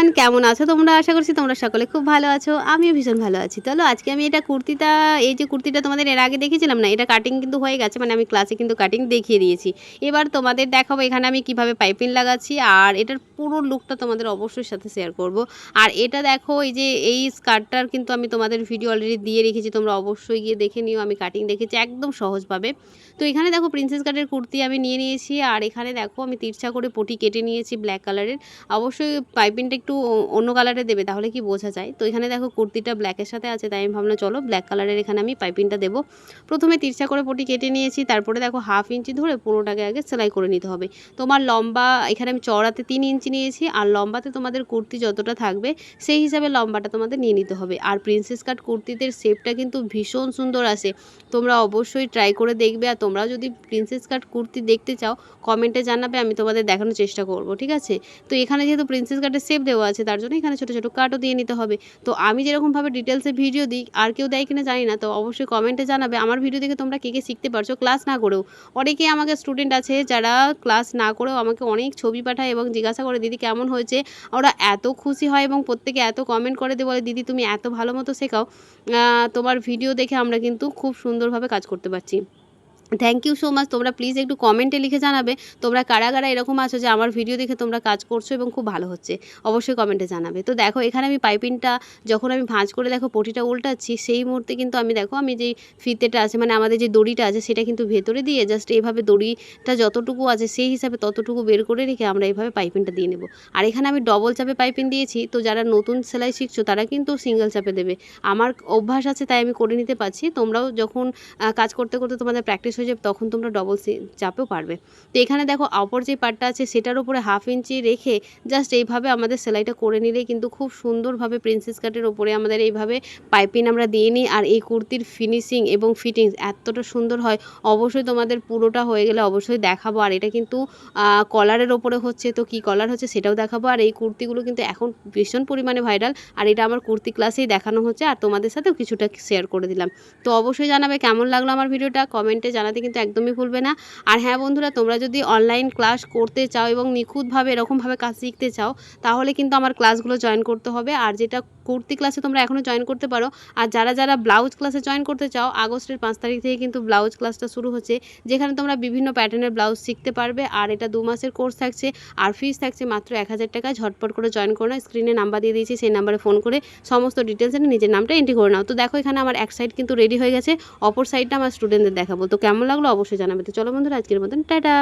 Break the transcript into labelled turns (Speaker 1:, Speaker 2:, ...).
Speaker 1: Everyone কেমন আছো? তোমরা আশা করছি তোমরা সকলে খুব ভালো আছো। আমিও ভীষণ ভালো আছি। চলো, আজকে আমি এটা কুর্তিটা, এই যে কুর্তিটা তোমাদের এর আগে দেখেছিলাম না, এটা কাটিং কিন্তু হয়ে গেছে মানে আমি ক্লাসে কিন্তু কাটিং দেখিয়ে দিয়েছি। এবার তোমাদের দেখাবো, এখানে আমি কীভাবে পাইপিং লাগাচ্ছি, আর এটার পুরো লুকটা তোমাদের অবশ্যই সাথে শেয়ার করব। আর এটা দেখো, এই যে এই স্কার্টটার কিন্তু আমি তোমাদের ভিডিও অলরেডি দিয়ে রেখেছি, তোমরা অবশ্যই গিয়ে দেখে নিও, আমি কাটিং দেখেছি একদম সহজভাবে। তো এখানে দেখো প্রিন্সেস কাটের কুর্তি আমি নিয়ে নিয়েছি, আর এখানে দেখো, আমি তিরছা করে পটি কেটে নিয়েছি ব্ল্যাক কালারের অবশ্যই পাইপিংটা একটু অ- অন্য কালারে দেবে, তাহলে কি বোঝা যায়? তো এখানে দেখো কুর্তিটা ব্ল্যাকের সাথে আছে, তাই আমি ভাবলাম চলো ব্ল্যাক কালারের এখানে আমি পাইপিংটা দেবো। প্রথমে তিরছা করে পটি কেটে নিয়েছি, তারপরে দেখো হাফ ইঞ্চি ধরে পুরোটাকে আগে সেলাই করে নিতে হবে। তোমার লম্বা, এখানে আমি চড়াতে তিন ইঞ্চি নিয়েছি, আর লম্বাতে তোমাদের কুর্তি যতটা থাকবে, সেই হিসাবে লম্বাটা তোমাদের নিয়ে নিতে হবে। আর প্রিন্সেস কাট কুর্তিদের শেপটা কিন্তু ভীষণ সুন্দর আসে। তোমরা অবশ্যই ট্রাই করে দেখবে, আর তোমরাও যদি প্রিন্সেস কাট কুর্তি দেখতে চাও কমেন্টে জানাবে, আমি তোমাদের দেখানোর চেষ্টা করব, ঠিক আছে? তো এখানে যেহেতু প্রিন্সেস কাটের শেপ দেওয়া আছে, তার জন্য এখানে ছোটো ছোটো কাটও দিয়ে নিতে হবে। তো আমি যেরকমভাবে ডিটেলসে ভিডিও দিই, আর কেউ দেয় কিনা জানি না, তো অবশ্যই কমেন্টে জানাবে। আমার ভিডিও দেখে তোমরা কে কে শিখতে পারছ ক্লাস না করেও। অনেকেই আমাকে স্টুডেন্ট আছে, যারা ক্লাস না করেও আমাকে অনেক ছবি পাঠায় এবং জিজ্ঞাসা করে, দিদি, কেমন হয়েছে? ওরা এত খুশি হয় এবং প্রত্যেকে এত কমেন্ট করে দিয়ে বলে, দিদি, তুমি এত ভালো মতো শেখাও। তোমার ভিডিও দেখে আমরা কিন্তু খুব সুন্দরভাবে কাজ করতে পারছি। থ্যাংক ইউ সো মাচ তোমরা প্লিজ একটু কমেন্টে লিখে জানাবে, তোমরা কারা কারা এরকম আছো যে আমার ভিডিও দেখে তোমরা কাজ করছ এবং খুব ভালো হচ্ছে, অবশ্যই কমেন্টে জানাবে। তো দেখো, এখানে আমি পাইপিংটা যখন আমি ভাঁজ করে দেখো পটিটা উল্টাচ্ছি, সেই মুহূর্তে কিন্তু আমি দেখো আমি যেই ফিতেটা আছে মানে আমাদের যে দড়িটা আছে, সেটা কিন্তু ভেতরে দিয়ে জাস্ট এইভাবে দড়িটা যতটুকু আছে, সেই হিসাবে ততটুকু বের করে রেখে আমরা এইভাবে পাইপিংটা দিয়ে নেব। আর এখানে আমি ডবল চাপে পাইপিং দিয়েছি, তো যারা নতুন সেলাই শিখছো, তারা কিন্তু সিঙ্গেল চাপে দেবে। আমার অভ্যাস আছে, তাই আমি করে নিতে পারছি। তোমরাও যখন কাজ করতে করতে তোমাদের প্র্যাকটিস হয়ে যাবে, তখন তোমরা ডবল চাপেও পারবে। তো এখানে দেখো অপর যে পার্টটা আছে, সেটার উপরে হাফ ইঞ্চি রেখে জাস্ট এইভাবে আমাদের সেলাইটা করে নিলেই কিন্তু খুব সুন্দরভাবে প্রিন্সেস কাটের ওপরে আমাদের এইভাবে পাইপিং আমরা দিয়ে নিই। আর এই কুর্তির ফিনিশিং এবং ফিটিংস এতটা সুন্দর হয়, অবশ্যই তোমাদের পুরোটা হয়ে গেলে অবশ্যই দেখাবো। আর এটা কিন্তু কলারের ওপরে হচ্ছে, তো কি কলার হচ্ছে সেটাও দেখাবো। আর এই কুর্তিগুলো কিন্তু এখন ভীষণ পরিমাণে ভাইরাল আর এটা আমার কুর্তি ক্লাসেই দেখানো হচ্ছে, আর তোমাদের সাথেও কিছুটা শেয়ার করে দিলাম। তো অবশ্যই জানাবে কেমন লাগল আমার ভিডিওটা কমেন্টে জানাতে কিন্তু একদমই ভুলবে না। আর হ্যাঁ বন্ধুরা, তোমরা যদি অনলাইন ক্লাস করতে চাও এবং নিখুঁতভাবে এরকমভাবে কাজ শিখতে চাও, তাহলে কিন্তু আমার ক্লাসগুলো জয়েন করতে হবে। আর যেটা কুর্তি ক্লাসে তোমরা এখনও জয়েন করতে পারো। আর যারা যারা ব্লাউজ ক্লাসে জয়েন করতে চাও, আগস্টের পাঁচ তারিখ থেকে কিন্তু ব্লাউজ ক্লাসটা শুরু হচ্ছে, যেখানে তোমরা বিভিন্ন প্যাটার্নের ব্লাউজ শিখতে পারবে। আর এটা দু মাসের কোর্স থাকছে, আর ফিস থাকছে মাত্র এক হাজার টাকা ঝটপট করে জয়েন করো না স্ক্রিনে নাম্বার দিয়ে দিয়েছি, সেই নাম্বারে ফোন করে সমস্ত ডিটেলস এনে নিজের নামটা এন্ট্রি করে নাও। তো দেখো, এখানে আমার এক সাইড কিন্তু রেডি হয়ে গেছে, অপর সাইডটা আমার স্টুডেন্টদের দেখাবো। তো কেমন লাগল অবশ্যই জানাবে। তো চলো বন্ধুরা, আজকের মতন টাটা।